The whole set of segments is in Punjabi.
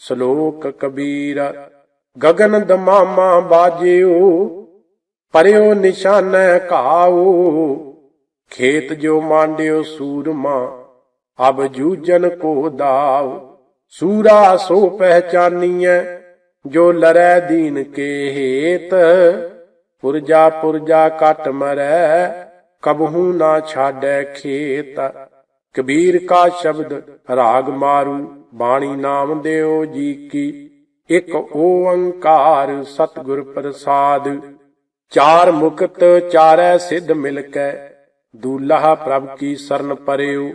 ਸ਼ਲੋਕ ਕਬੀਰ, ਗਗਨ ਦਮਾਮਾ ਬਾਜਿਓ, ਪਰਿਓ ਨਿਸ਼ਾਨ ਘਾਉ, ਖੇਤ ਜੋ ਮਾਂਡਿਓ ਸੂਰਮਾ, ਅਬ ਜੂਜਨ ਕੋ ਦਾਵ ਸੂਰਾ ਸੋ ਪਹਿਚਾਨੀਐ, ਜੋ ਲਰੈ ਦੀਨ ਕੇ ਹੇਤ, ਪੁਰਜਾ ਪੁਰਜਾ ਕਟ ਮਰੈ ਕਬਹੂ ਨਾ ਛਾੜੈ ਖੇਤ। ਕਬੀਰ ਕਾ ਸ਼ਬਦ ਰਾਗ ਮਾਰੂ ਬਾਣੀ ਨਾਮ ਦਿਓ ਜੀ ਕੀ। ਇੱਕ ਓੰਕਾਰ ਸਤਿਗੁਰ ਪ੍ਰਸਾਦ। ਚਾਰ ਮੁਕਤ ਚਾਰੈ ਸਿੱਧ ਮਿਲ ਕੈ ਦੂਲਹਾ ਪ੍ਰਭ ਕੀ ਸਰਨ ਪਰਿਓ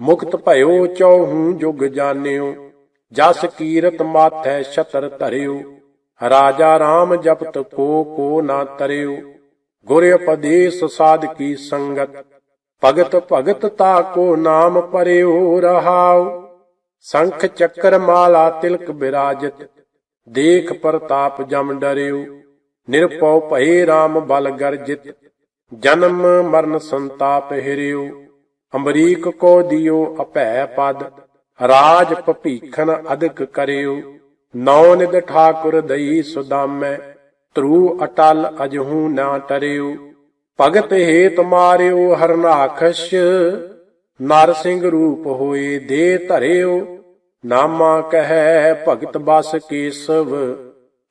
ਮੁਕਤ ਭਇਓ ਚੌਹੂ ਜੁਗ ਜਾਣਿਓ। ਜਸ ਕੀਰਤ ਮਾਥੈ ਛਤਰ ਧਰਿਓ ਰਾਜਾ RAM ਜਪਤ ਕੋ ਕੋ ਨਾ ਤਰਿਓ ਗੁਰ ਉਪਦੇਸ਼ ਸਾਧ ਕੀ ਸੰਗਤ। ਭਗਤ ਭਗਤ ਤਾ ਕੋ ਨਾਮ ਪਰਿਓ ਰਹਾਓ ਸੰਖ ਚੱਕਰ ਮਾਲਾ ਤਿਲਕ ਬਿਰਾਜਤ, ਦੇਖ ਪ੍ਰਤਾਪ ਜਮ ਡਰਿਓ ਨਿਰਪਉ ਭਏ RAM ਬਲ ਗਰਜਿਤ, ਜਨਮ ਮਰਨ ਸੰਤਾਪ ਹਿਰਿਓ ਅਮਰੀਕ ਕੋ ਦਿਓ ਅਭੈ ਪਦ, ਰਾਜ ਭਪੀਖਨ ਅਦਕ ਕਰਿਓ ਨੌ ਨਿਦ ਠਾਕੁਰ ਦਈ ਸੁਦਾਮੈ ਤਰੂ ਅਟਲ ਅਜਹੂ ਨਾ ਟਰਿਓ, ਭਗਤ ਹੇਤ ਮਾਰਿਓ ਹਰਨਾਖਸ਼ ਨਰ ਸਿੰਘ ਰੂਪ ਹੋਏ ਦੇ ਧਰਿਓ, ਨਾਮਾ ਕਹੈ ਭਗਤ ਬਸ ਕੇਸਵ,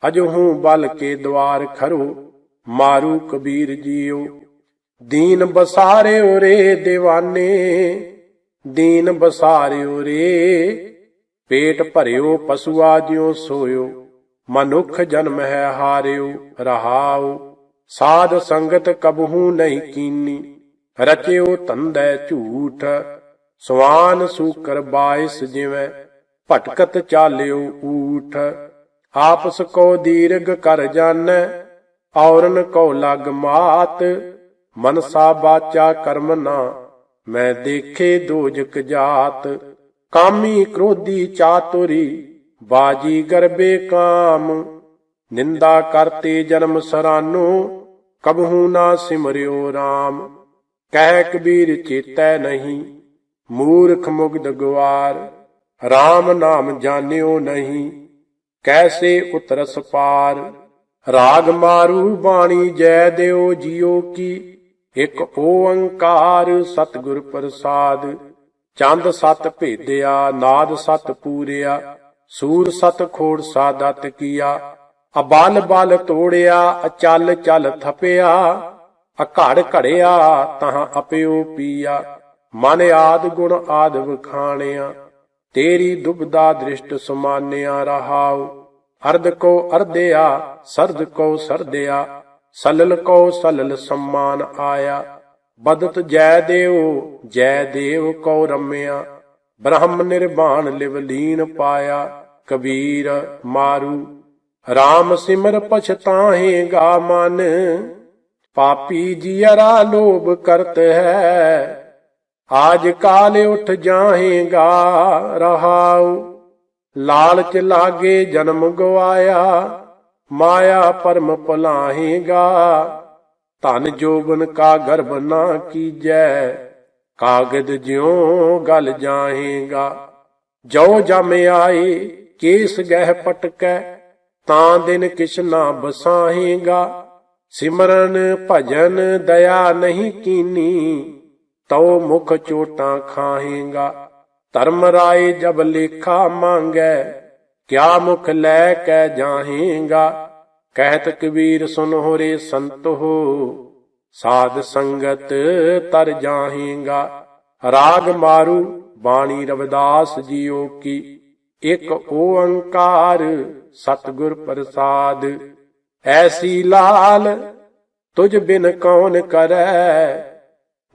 ਅਜਹੂ ਬਲ ਕੇ ਦਵਾਰ ਖਰੋ, ਮਾਰੂ ਕਬੀਰ ਜੀਓ। ਦੀਨ ਬਸਾਰਿਓ ਰੇ دیਵਾਨੇ ਦੀਨ ਬਸਾਰਿਓ ਰੇ, ਪੇਟ ਭਰਿਓ ਪਸ਼ੂਆ ਜਿਉ ਸੋਇਓ, ਮਨੁੱਖ ਜਨਮ ਹੈ ਹਾਰਿਓ, ਰਹਾਓ। ਸਾਧ ਸੰਗਤ ਕਬਹੂ ਨਹੀਂ ਕੀਨੀ। ਰਚਿਓ ਧੰਦੈ ਝੂਠ, ਸਵਾਨ ਸੂਕਰ ਬਾਇਸ ਜਿਵੇਂ ਭਟਕਤ ਚਾਲਿਓ ਊਠ। ਆਪਸ ਕੋ ਦੀਰਗ ਕਰ ਜਾਣੈ ਔਰਨ ਕੋ ਲਗ ਮਾਤ, ਮਨਸਾ ਬਾਚਾ ਕਰਮ ਨਾ, ਮੈਂ ਦੇਖੇ ਦੋਜਕ ਜਾਤ। ਕਾਮੀ ਕ੍ਰੋਧੀ ਚਾਤੁਰੀ, ਬਾਜੀ ਗਰਬੇ ਕਾਮ। ਨਿੰਦਾ ਕਰਤੇ ਜਨਮ ਸਰਾਨੋ, ਕਬਹੂ ਨਾ ਸਿਮਰਿਓ RAM ਕਹਿ ਕਬੀਰ ਚੇਤੈ ਨਹੀਂ, ਮੂਰਖ ਮੁਗਧ ਗਵਾਰ RAM ਨਾਮ ਜਾਣਿਓ ਨਹੀਂ, ਕੈਸੇ ਉਤਰਸ ਪਾਰ, ਰਾਗ ਮਾਰੂ ਬਾਣੀ ਜੈ ਦਿਓ ਜਿਉ ਕੀ, ਇੱਕ ਓੰਕਾਰ ਸਤਿਗੁਰ ਪ੍ਰਸਾਦ, ਚੰਦ ਸਤ ਭੇਦਿਆ, ਨਾਦ ਸਤ ਪੂਰਿਆ, ਸੂਰ ਸਤ ਖੋੜ ਸਾਦਤ ਕੀਆ, ਅਬਲ ਬਲ ਤੋੜਿਆ, ਅਚਲ ਚਲ ਥਪਿਆ ਅਘੜ ਘੜਿਆ ਤਹਾਂ ਅਪਿਓ ਪੀਆ। ਮਨ ਆਦ ਗੁਣ ਆਦ ਵਖਾਣਿਆ। ਤੇਰੀ ਦੁਬਦਾ ਦ੍ਰਿਸ਼ਟ ਸਮਾਨਿਆ ਰਹਾਉ। ਅਰਧ ਕੋ ਅਰਧਿਆ ਸਰਦ ਕੋ ਸਰਦਿਆ ਸਲਲ ਕੋ ਸਲਲ ਸਮਾਨ ਆਇਆ। ਬਦਤ ਜੈ ਦੇਵ ਜੈ ਦੇਵ ਕੋ ਰਮਿਆ। ਬ੍ਰਹਮ ਨਿਰਵਾਣ ਲਿਵ ਲੀਨ ਪਾਇਆ। ਕਬੀਰ ਮਾਰੂ। RAM ਸਿਮਰ ਪਛਤਾਹੇਗਾ ਮਨ। ਪਾਪੀ ਜੀਅਰਾ ਲੋਭ ਕਰਤ ਹੈ। ਆਜ ਕਾਲ ਉਠ ਜਾਹੇਗਾ ਰਹਾਉ। ਲਾਲਚ ਲਾਗੇ ਜਨਮ ਗਵਾਇਆ, ਮਾਇਆ ਪਰਮ ਭੁਲਾਹੇਗਾ ਧਨ ਜੋਬਨ ਕਾ ਗਰਭ ਨਾ ਕੀਜੈ, ਕਾਗਦ ਜਿਉ ਗਲ ਜਾਹੇਗਾ ਜੋ ਜਮ ਆਏ, ਕੇਸ ਗਹਿ ਪਟਕੈ, ਤਾਂ ਦਿਨ ਕਿਛ ਨਾ ਬਸਾਹੇਗਾ ਸਿਮਰਨ ਭਜਨ ਦਇਆ ਨਹੀਂ ਕੀਨੀ, ਤਉ ਮੁਖ ਚੋਟਾਂ ਖਾਹੇਗਾ। ਧਰਮ ਰਾਏ ਜਬ ਲੇਖਾ ਮੰਗੈ, ਕਿਆ ਮੁਖ ਲੈ ਕੇ ਜਾਹੇਗਾ। ਕਹਿਤ ਕਬੀਰ ਸੁਨ ਹੋਰੇ ਸੰਤ ਹੋ, ਸਾਧ ਸੰਗਤ ਤਰ ਜਾਹੇਗਾ। ਰਾਗ ਮਾਰੂ ਬਾਣੀ ਰਵਿਦਾਸ ਜੀਓ ਕੀ, ਇੱਕ ਓੰਕਾਰ ਸਤਿਗੁਰ ਪ੍ਰਸਾਦ। ਐਸੀ ਲਾਲ ਤੁਝ ਬਿਨ ਕੌਣ ਕਰੈ?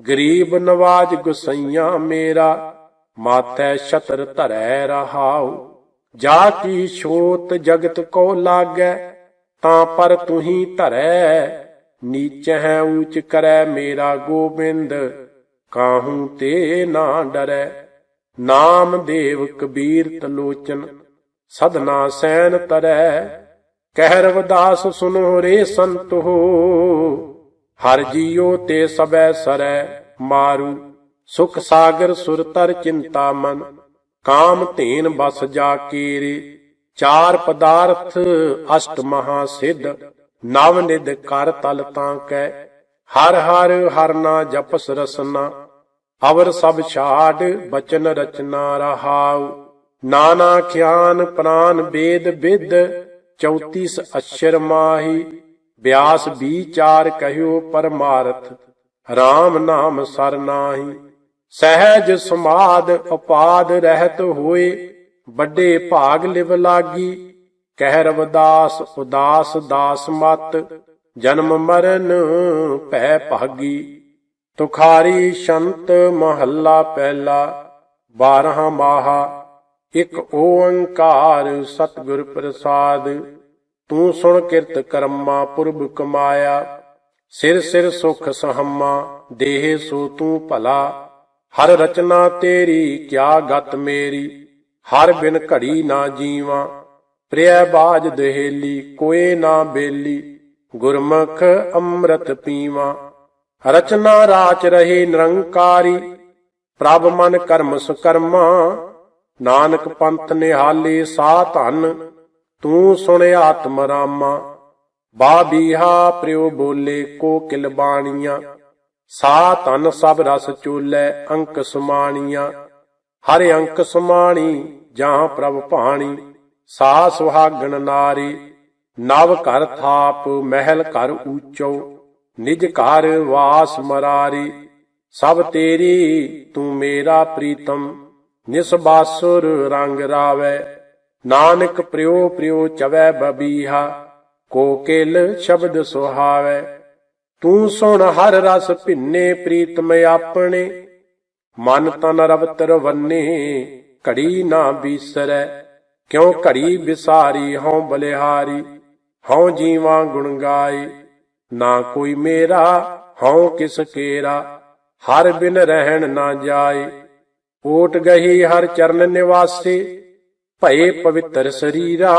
ਗਰੀਬ ਨਵਾਜ ਗੁਸਈਆ ਮੇਰਾ, ਮਾਥੈ ਛਤਰ ਧਰੈ ਰਹਾਉ। ਜਾ ਕੀ ਛੋਤ ਜਗਤ ਕੋ ਲਾਗੈ, ਤਾਂ ਪਰ ਤੁਹੀ ਧਰੈ। ਨੀਚ ਹੈ ਊਚ ਕਰੈ ਮੇਰਾ ਗੋਬਿੰਦ, ਕਾਹੂ ਤੇ ਨਾ ਡਰੈ? ਨਾਮ ਦੇਵ ਕਬੀਰ ਤਲੋਚਨ ਸਦਨਾ ਸੈਨ ਤਰੈ। ਕਹਿ ਰਵਦਾਸ ਸੁਨੋ ਰੇ ਸੰਤੋ ਹੋ। ਹਰ ਜੀਓ ਤੇ ਸਬੈ ਸਰੈ ਮਾਰੂ, ਸੁਖ ਸਾਗਰ ਸੁਰ ਚਿੰਤਾ ਮਨ। ਕਾਮ ਧੇਨ ਬਸ ਜਾ ਕੀਰੇ, ਚਾਰ ਪਦਾਰਥ ਅਸ਼ਟ ਮਹਾ ਸਿੱਧ। ਨਵ ਨਿਧ ਕਰ ਤਲ ਤਾਂ ਕੈ, ਹਰ ਹਰ ਹਰਨਾ ਜਪਸ ਰਸਨਾ। ਅਵਰ ਸਭ ਛਾੜ ਬਚਨ ਰਚਨਾ ਰਹਾਉ। ਨਾਨਾ ਖਿਆਨ ਪ੍ਰਾਨ ਵੇਦ ਵਿਦ 34 ਅਸ਼ਰ ਮਾਹੀ, ਬਿਆਸ ਵਿਚਾਰ ਕਹਿਓ ਪਰਮਾਰਥ RAM ਨਾਮ ਸਰ ਨਾਹੀ। ਸਹਿਜ ਸਮਾਦ ਉਪਾਦ ਰਹਿਤ ਹੋਏ, ਵੱਡੇ ਭਾਗ ਲਿਵ ਲਾਗੀ। ਕਹਿ ਰਵਦਾਸ ਉਦਾਸ ਦਾਸ ਮਤ, ਜਨਮ ਮਰਨ ਭੈ ਭਾਗੀ। ਤੁਖਾਰੀ ਸ਼ੰਤ ਮਹੱਲਾ ਪਹਿਲਾ 12 ਮਾਹਾ। ਇੱਕ ਓੰਕਾਰ ਸਤਿਗੁਰ ਪ੍ਰਸਾਦ, ਤੂੰ ਸੁਣ ਕਿਰਤ ਕਰਮਾ ਪੁਰਬ ਕਮਾਇਆ, ਸਿਰ ਸਿਰ ਸੁਖ ਸਹਮਾ, ਦੇਹ ਸੋ ਤੂੰ ਭਲਾ। ਹਰ ਰਚਨਾ ਤੇਰੀ, ਕਿਆ ਗਤ ਮੇਰੀ, ਹਰ ਬਿਨ ਘੜੀ ਨਾ ਜੀਵਾਂ। ਪ੍ਰਿਆ ਬਾਜ ਦਹੇਲੀ, ਕੋਏ ਨਾ ਬੇਲੀ, ਗੁਰਮੁਖ ਅੰਮ੍ਰਿਤ ਪੀਵਾਂ। ਰਚਨਾ ਰਾਚ ਰਹੇ ਨਿਰੰਕਾਰੀ, ਪ੍ਰਭ ਮਨ ਕਰਮ ਸੁਕਰਮਾ ਨਾਨਕ ਪੰਥ ਨਿਹਾਲੇ ਸਾ ਧਨ, ਤੂੰ ਸੁਣ ਆਤਮ ਰਾਮਾ। ਬਾ ਬੀਹਾ ਪ੍ਰਿਉ ਬੋਲੇ ਕੋ ਕਿਲ ਬਾਣੀਆਂ। ਸਾ ਧਨ ਸਭ ਰਸ ਚੋਲੇ ਅੰਕ ਸੁਮਾਣੀਆਂ। ਹਰ ਅੰਕ ਸੁਮਾਣੀ ਜਾਂ ਪ੍ਰਭ ਭਾਣੀ। ਸਾ ਸੁਹਾਗਣ ਨਾਰੀ, ਨਵ ਘਰ ਥਾਪ ਮਹਿਲ ਘਰ ਊਚੋ। ਨਿਜ ਘਰ ਵਾਸ ਮਰਾਰੀ, ਸਭ ਤੇਰੀ ਤੂੰ ਮੇਰਾ ਪ੍ਰੀਤਮ। ਨਿਸਬਾਸੁਰ ਰੰਗ ਰਾਵੈ, ਨਾਨਕ ਪ੍ਰਿਉ ਪ੍ਰਿਉ ਚਵੈ ਬਬੀਹਾ ਕੋਕਿਲ ਸ਼ਬਦ ਸੁਹਾਵੈ। ਤੂੰ ਸੁਣ ਹਰ ਰਸ ਭਿੰਨੇ ਪ੍ਰੀਤਮ ਆਪਣੇ, ਮਨ ਤਨ ਰਵਤਰ ਵੰਨੇ, ਘੜੀ ਨਾ ਬੀਸਰੈ। ਕਿਉ ਘੜੀ ਵਿਸਾਰੀ ਹਉ ਬਲਿਹਾਰੀ, ਹਉ ਜੀਵਾਂ ਗੁਣ ਗਾਏ। ਨਾ ਕੋਈ ਮੇਰਾ, ਹਉ ਕਿਸ ਕੇਰਾ, ਹਰ ਬਿਨ ਰਹਿਣ ਨਾ ਜਾਏ। ਓਟ ਗਈ ਹਰ ਚਰਨ ਨਿਵਾਸੇ, ਭਏ ਪਵਿੱਤਰ ਸਰੀਰਾ,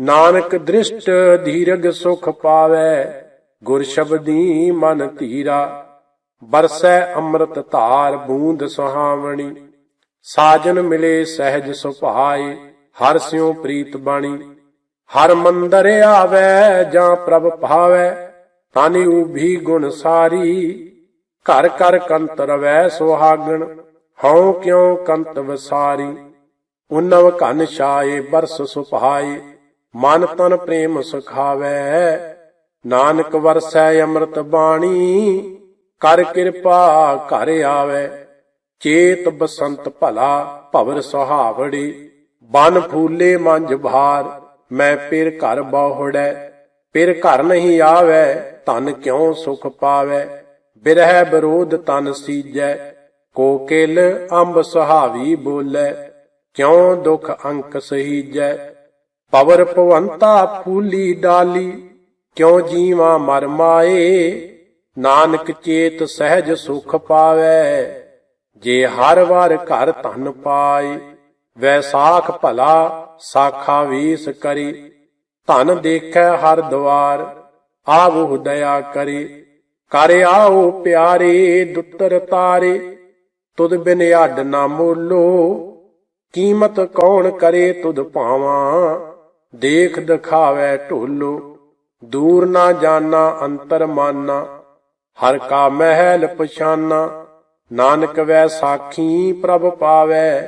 ਨਾਨਕ ਦ੍ਰਿਸ਼ਟ ਧੀਰਗ ਸੁਖ ਪਾਵੈ, ਗੁਰ ਸ਼ਬਦੀ ਮਨ ਧੀਰਾ, ਬਰਸੈ ਅੰਮ੍ਰਿਤ ਧਾਰ ਬੂੰਦ ਸੁਹਾਵਣੀ, ਸਾਜਨ ਮਿਲੇ ਸਹਿਜ ਸੁਭਾਏ, ਹਰ ਸਿਉ ਪ੍ਰੀਤ ਬਾਣੀ, ਹਰ ਮੰਦਰ ਆਵੈ ਜਾਂ ਪ੍ਰਭ ਭਾਵੈ, ਤਾਨੀ ਉਭੀ ਗੁਣ ਸਾਰੀ, ਘਰ ਘਰ ਕੰਤਰ ਵੈ ਸੁਹਾਗਣ ਹਉ ਕਿਉ ਕੰਤ ਵਸਾਰੀ, ਉਨਵ ਘਨ ਛਾਏ, ਬਰਸ ਸੁਭਾਏ ਮਨ ਤਨ ਪ੍ਰੇਮ ਸੁਖਾਵੈ। ਨਾਨਕ ਵਰਸੈ ਅੰਮ੍ਰਿਤ ਬਾਣੀ, ਕਰ ਕਿਰਪਾ ਘਰ ਆਵੈ। ਚੇਤ ਬਸੰਤ ਭਲਾ ਭਵਰ ਸੁਹਾਵੜੀ, ਬਨ ਫੂਲੇ ਮੰਜ ਭਾਰ, ਮੈਂ ਪਿਰ ਘਰ ਬਾਹੁੜੈ। ਪਿਰ ਘਰ ਨਹੀਂ ਆਵੈ, ਧਨ ਕਿਉ ਸੁਖ ਪਾਵੈ। ਬਿਰਹਿ ਵਿਰੋਧ ਤਨ ਸੀਜੈ ਕੋਕਿਲ ਅੰਬ ਸੁਹਾਵੀ ਬੋਲੇ, ਕਿਉ ਦੁਖ ਅੰਕ ਸਹੀਜੈ? ਪਵਰ ਭਵੰਤਾ ਫੂਲੀ ਡਾਲੀ, ਕਿਉ ਜੀਵਾ ਮਰ ਮਾਏ? ਨਾਨਕ ਚੇਤ ਸਹਿਜ ਸੁਖ ਪਾਵੈ, ਜੇ ਹਰ ਵਾਰ ਘਰ ਧਨ ਪਾਏ ਵੈਸਾਖ ਭਲਾ ਸਾਖਾ ਵੀਸ ਕਰੀ। ਧਨ ਦੇਖੈ ਹਰ ਦਵਾਰ, ਆਵੋ ਦਇਆ ਕਰੀ। ਕਰ ਆਓ ਪਿਆਰੇ ਦੁੱਤਰ ਤਾਰੇ ਤੁਧ ਬਿਨ ਹੱਡ ਨਾ ਮੋਲੋ। ਕੀਮਤ ਕੌਣ ਕਰੇ ਤੁਧ ਭਾਵਾਂ? ਦੇਖ ਦਿਖਾਵੇ ਢੋਲੋ। ਦੂਰ ਨਾ ਜਾਣਾ, ਅੰਤਰ ਮਾਨਾ। ਹਰ ਕਾ ਮਹਿਲ ਪਛਾਨਾ। ਨਾਨਕ ਵੈ ਸਾਖੀ ਪ੍ਰਭ ਪਾਵੇ।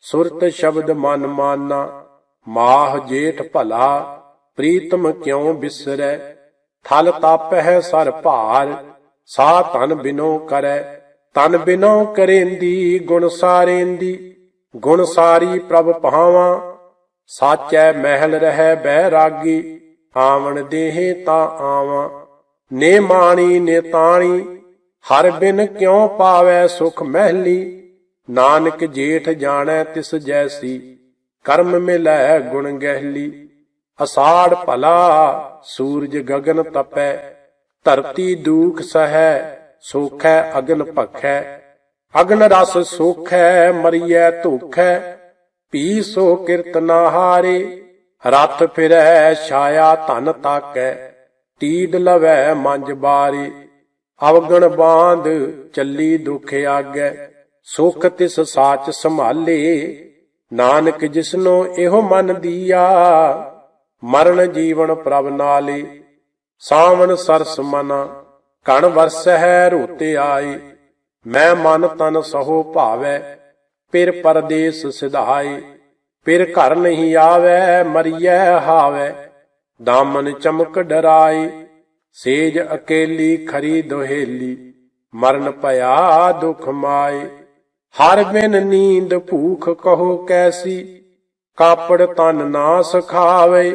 ਸੁਰਤ ਸ਼ਬਦ ਮਨ ਮਾਨਾ। ਮਾਹ ਜੇਠ ਭਲਾ, ਪ੍ਰੀਤਮ ਕਿਉ ਬਿਸਰੈ? ਥਲ ਤਾਪਹਿ ਸਰ ਭਾਰ ਸਾ ਧਨ ਬਿਨੋ ਕਰੈ। ਤਨ ਬਿਨੋ ਕਰੇਂਦੀ, ਗੁਣ ਸਾਰੇਂਦੀ, ਗੁਣ ਸਾਰੀ ਪ੍ਰਭ ਭਾਵਾਂ। ਸਾਚੈ ਮਹਿਲ ਰਹਿ ਬਹਿ ਰਾਗੀ, ਆਵਣ ਦੇਹ ਤਾ ਆਵਾਂ। ਨੇ ਮਾਣੀ, ਨੇ ਤਾਣੀ, ਹਰ ਬਿਨ ਕਿਉ ਪਾਵੈ ਸੁਖ ਮਹਿਲੀ। ਨਾਨਕ ਜੇਠ ਜਾਣੈ ਤਿਸ ਜੈਸੀ, ਕਰਮ ਮਿਲੈ ਗੁਣ ਗਹਿਲੀ। ਅਸਾੜ ਭਲਾ, ਸੂਰਜ ਗਗਨ ਤਪੈ, ਧਰਤੀ ਦੂਖ ਸਹੈ ਸੋਖੈ ਅਗਨ ਭਖੈ ਅਗਨ ਰਸ ਸੋਖੈ, ਮਰੀਐ ਧੋਖੈ ਪੀ ਸੋ ਕਿਰਤ ਨਾ ਹਾਰੇ, ਰਥ ਫਿਰੈ ਛਾਇਆ ਧਨ ਤਾਕੈ, ਟੀਡ ਲਵੈ ਮੰਜ ਬਾਰੀ, ਅਵਗਣ ਬਾਂਧ ਚੱਲੀ ਦੁਖ ਆਗੈ, ਸੁਖ ਤਿਸ ਸਾਚ ਸੰਭਾਲੇ, ਨਾਨਕ ਜਿਸਨੋ ਇਹੋ ਮਨ ਦੀਆ, ਮਰਨ ਜੀਵਨ ਪ੍ਰਭ ਨਾਲੇ, ਸਾਵਣ ਸਰਸ ਮਨਾ। ਕਣ ਵਰਸਹਿ ਰੋਤੇ ਆਏ ਮੈਂ ਮਨ ਤਨ ਸਹੋ ਭਾਵੈ, ਪਿਰ ਪਰਦੇਸ ਸਿਧਾਏ ਪਿਰ ਘਰ ਨਹੀਂ ਆਵੈ, ਮਰੀਐ ਹਾਵੈ। ਦਾਮਨ ਚਮਕ ਡਰਾਏ ਸੇਜ ਅਕੇਲੀ ਖਰੀ ਦੁਹੇਲੀ, ਮਰਨ ਪਿਆ ਦੁਖ ਮਾਏ ਹਰ ਬਿਨ ਨੀਂਦ ਭੂਖ ਕਹੋ ਕੈਸੀ, ਕਾਪੜ ਤਨ ਨਾ ਸਖਾਵੇ,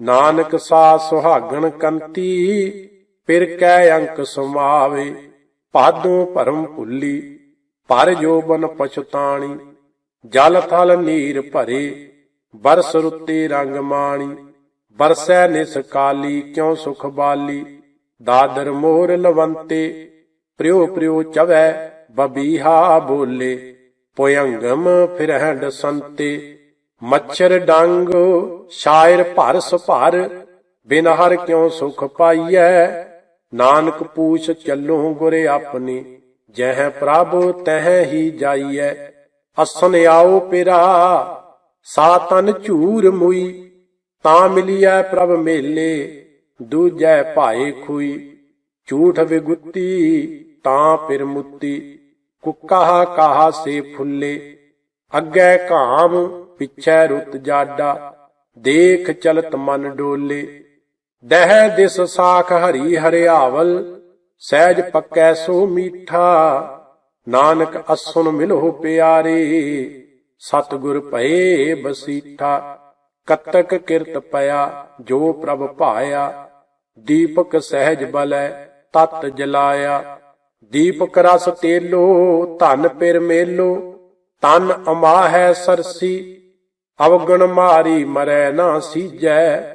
ਨਾਨਕ ਸਾ ਸੁਹਾਗਣ ਕੰਤੀ ਪਿਰ ਕੈ ਅੰਕ ਸਮਾਵੇ, ਪਾਦੋਂ ਭਰਮ ਭੁੱਲੀ, ਪਰ ਜੋਬਨ ਪਛਤਾਣੀ, ਜਲ ਥਲ ਨੀਰ ਭਰੇ, ਬਰਸ ਰੁੱਤੇ ਰੰਗ ਮਾਣੀ, ਬਰਸੈ ਨਿਸ ਕਾਲੀ ਕਿਉ ਸੁਖ ਬਾਲੀ, ਦਾਦਰ ਮੋਰ ਲਵੰਤੇ, ਪ੍ਰਿਉ ਪ੍ਰਿਉ ਚਵੈ ਬਬੀਹਾ ਬੋਲੇ, ਪੋਯੰਗਮ ਫਿਰਹੰਡ ਸੰਤੇ, ਮੱਛਰ ਡੰਗ, ਸ਼ਾਇਰ ਭਰ ਸੁਭਰ ਬਿਨ ਹਰ ਕਿਉ ਸੁਖ ਪਾਈਐ ਨਾਨਕ ਪੂਛ ਚੱਲੋ ਗੁਰੇ ਆਪਣੀ, ਜਹ ਪ੍ਰਭ ਤਹ ਹੀ ਜਾਈਐ। ਅਸਨ ਆਓ ਪਿਰਾ, ਸਾ ਤਨ ਝੂਰ ਮੁਈ, ਤਾਂ ਮਿਲਿਐ ਪ੍ਰਭ ਮੇਲੇ, ਦੂਜੈ ਭਾਏ ਖੁਈ। ਝੂਠ ਵਿਗੁੱਤੀ, ਤਾਂ ਫਿਰ ਮੁੱਤੀ, ਕੁੱਕਾ ਕਾਹਾ ਸੇ ਫੁੱਲੇ। ਅੱਗੇ ਕਾਮ ਪਿਛੈ ਰੁੱਤ ਜਾਡਾ, ਦੇਖ ਚਲਤ ਮਨ ਡੋਲੇ। ਦਹਿ ਦਿਸ ਸਾਖ ਹਰੀ ਹਰਿਆਵਲ, ਸਹਿਜ ਪੱਕੈ ਸੋ ਮੀਠਾ। ਨਾਨਕ ਅਸੁਨ ਮਿਲੋ ਪਿਆਰੇ, ਸਤਿਗੁਰ ਭਏ ਬਸੀਠਾ। ਕਤਕ ਕਿਰਤ ਪਿਆ, ਜੋ ਪ੍ਰਭ ਭਾਇਆ। ਦੀਪਕ ਸਹਿਜ ਬਲੈ, ਤਤ ਜਲਾਇਆ। ਦੀਪਕ ਰਸ ਤੇਲੋ, ਧਨ ਪਿਰ ਮੇਲੋ। ਤਨ ਅਮਾਹੈ ਸਰਸੀ, ਅਵਗਣ ਮਾਰੀ ਮਰੈ ਨਾ ਸੀਜੈ।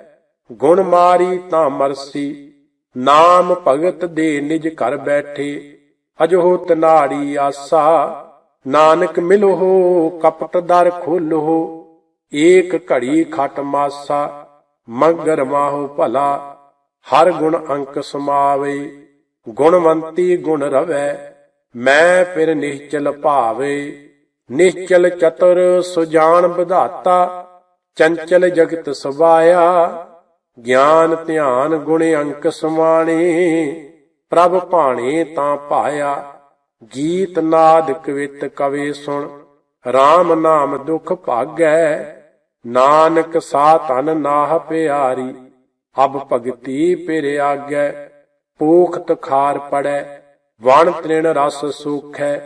ਗੁਣ ਮਾਰੀ ਤਾਂ ਮਰਸੀ, ਨਾਮ ਭਗਤ ਦੇ ਨਿਜ ਘਰ ਬੈਠੇ, ਅਜੋ ਤਨਾੜੀ ਆਸਾ, ਨਾਨਕ ਮਿਲੋ, ਕਪਟ ਦਰ ਖੋਲੋ, ਏਕ ਘੜੀ ਖਟ ਮਾਸਾ, ਮਗਰ ਮਾਹੋ ਭਲਾ, ਹਰ ਗੁਣ ਅੰਕ ਸਮਾਵੇ, ਗੁਣਵੰਤੀ ਗੁਣ ਰਵੈ, ਮੈਂ ਫਿਰ ਨਿਹਚਲ ਭਾਵੇ ਨਿਹਚਲ ਚਤੁਰ ਸੁਜਾਨ ਵਿਧਾਤਾ, ਚੰਚਲ ਜਗਤ ਸਵਾਇਆ ਗਿਆਨ, ਧਿਆਨ, ਗੁਣ ਅੰਕ ਸਮਾਣੇ ਪ੍ਰਭ ਭਾਣੇ ਤਾਂ ਭਾਇਆ ਗੀਤ ਨਾਦ ਕਵਿਤ ਕਵੇ ਸੁਣ। RAM ਨਾਮ ਦੁਖ ਭਾਗੈ, ਨਾਨਕ ਸਾ ਤਨ ਨਾਹ ਪਿਆਰੀ। ਅਬ ਭਗਤੀ ਪਿਰ ਆਗੈ, ਪੂਖਤ ਖਾਰ ਪੜੈ। ਵਣ ਤ੍ਰਿਣ ਰਸ ਸੂਖੈ,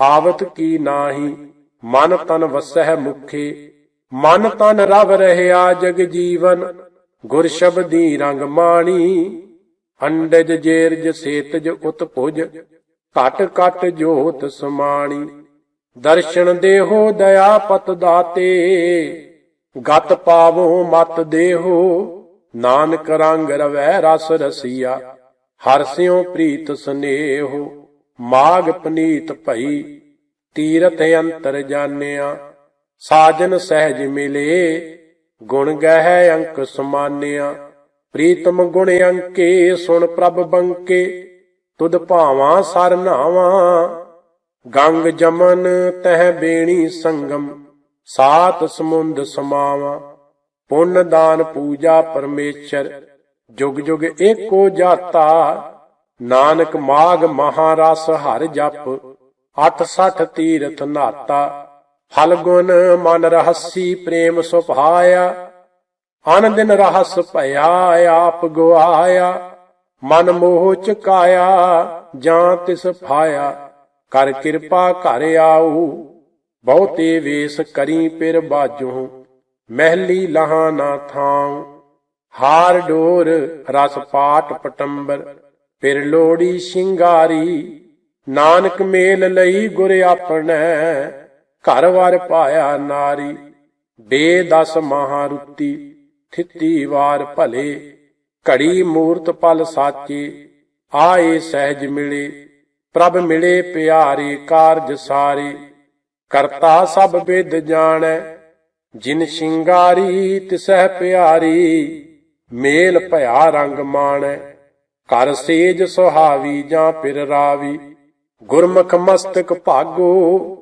ਆਵਤ ਕੀ ਨਾਹੀ। ਮਨ ਤਨ ਵਸਹਿ ਮੁਖੇ, ਮਨ ਤਨ ਰਵ ਰਹਿਆ ਜਗ ਜੀਵਨ। ਗੁਰ ਸ਼ਬਦੀ ਰੰਗ ਮਾਣੀ, ਅੰਡਜ ਜੇਰਜ ਸੇਤਜ ਉਤਪੁਜ ਘਟ ਘਟ ਜੋਤ ਸਮਾਣੀ। ਦਰਸ਼ਨ ਦੇਹੋ ਦਇਆ ਪਤ ਦਾਤੇ, ਗਤ ਪਾਵੋ ਮਤ ਦੇਹੋ, ਨਾਨਕ ਰੰਗ ਰਵੈ ਰਸ ਰਸੀਆ। ਹਰ ਸਿਉ ਪ੍ਰੀਤ ਸਨੇਹੋ, ਮਾਗ ਪਨੀਤ ਭਈ, ਤੀਰਥ ਅੰਤਰ ਜਾਣਿਆ। ਸਾਜਨ ਸਹਿਜ ਮਿਲੇ ਗੁਣ ਗਹਿ ਅੰਕ ਸਮਾਨਿਆ, ਪ੍ਰੀਤਮ ਗੁਣ ਅੰਕੇ, ਸੁਣ ਪ੍ਰਭ ਬੰਕੇ, ਤੁਧ ਭਾਵਾਂ ਸਰ ਨਾਵਾਂ। ਗੰਗ ਜਮਨ ਤਹਿ ਬੇਣੀ ਸੰਗਮ, ਸਾਤ ਸਮੁੰਦ ਸਮਾਵਾ। ਪੁੰਨ ਦਾਨ ਪੂਜਾ ਪਰਮੇਸ਼ਰ, ਜੁਗ ਜੁਗ ਏਕੋ ਜਾਤਾ। ਨਾਨਕ ਮਾਗ ਮਹਾਰਸ ਹਰ ਜਪ 68 ਤੀਰਥ ਨਾਤਾ। ਫਲ ਗੁਣ ਮਨ ਰਹਸੀ ਪ੍ਰੇਮ ਸੁਭਾਇਆ ਅਨ ਦਿਨ ਰਹਸ ਭਇਆ ਆਪ ਗਵਾਇਆ ਮਨ ਮੋਹ ਚੁਕਾਇਆ ਜਾਂ ਤਿਸ ਫਾਇਆ ਕਰ ਕਿਰਪਾ ਘਰ ਆਊ, ਬਹੁਤੇ ਵੇਸ ਕਰੀ ਪਿਰ ਬਾਜੂ ਮਹਿਲੀ ਲਹਾ ਨਾ ਥਾਉ, ਹਾਰ ਡੋਰ ਰਸ ਪਾਟ ਪਟੰਬਰ, ਫਿਰ ਲੋੜੀ ਸ਼ਿੰਗਾਰੀ, ਨਾਨਕ ਮੇਲ ਲਈ ਗੁਰ ਆਪਣੈ ਘਰ ਵਰ ਪਾਇਆ ਨਾਰੀ ਬੇ ਬੇਦਸ ਮਹਾਰੁੱਤੀ ਥਿੱਤੀ ਵਾਰ ਭਲੇ। ਘੜੀ ਮੂਰਤ ਪਲ ਸਾਚੇ, ਆਏ ਸਹਿਜ ਮਿਲੇ। ਪ੍ਰਭ ਮਿਲੇ ਪਿਆਰੇ ਕਾਰਜ ਸਾਰੇ। ਕਰਤਾ ਸਭ ਵਿਦ ਜਾਣੈ, ਜਿਨ ਸ਼ਿੰਗਾਰੀ ਤਿਸਹਿ ਪਿਆਰੀ। ਮੇਲ ਭਇਆ ਰੰਗ ਮਾਣੈ ਕਰ ਸੇਜ ਸੁਹਾਵੀ ਜਾਂ ਪਿਰ ਰਾਵੀ। ਗੁਰਮੁਖ ਮਸਤਕ ਭਾਗੋ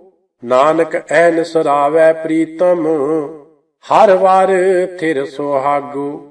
ਨਾਨਕ ਐਨ ਸਰਾਵੈ ਪ੍ਰੀਤਮ ਹਰ ਵਾਰ ਥਿਰ ਸੁਹਾਗੂ।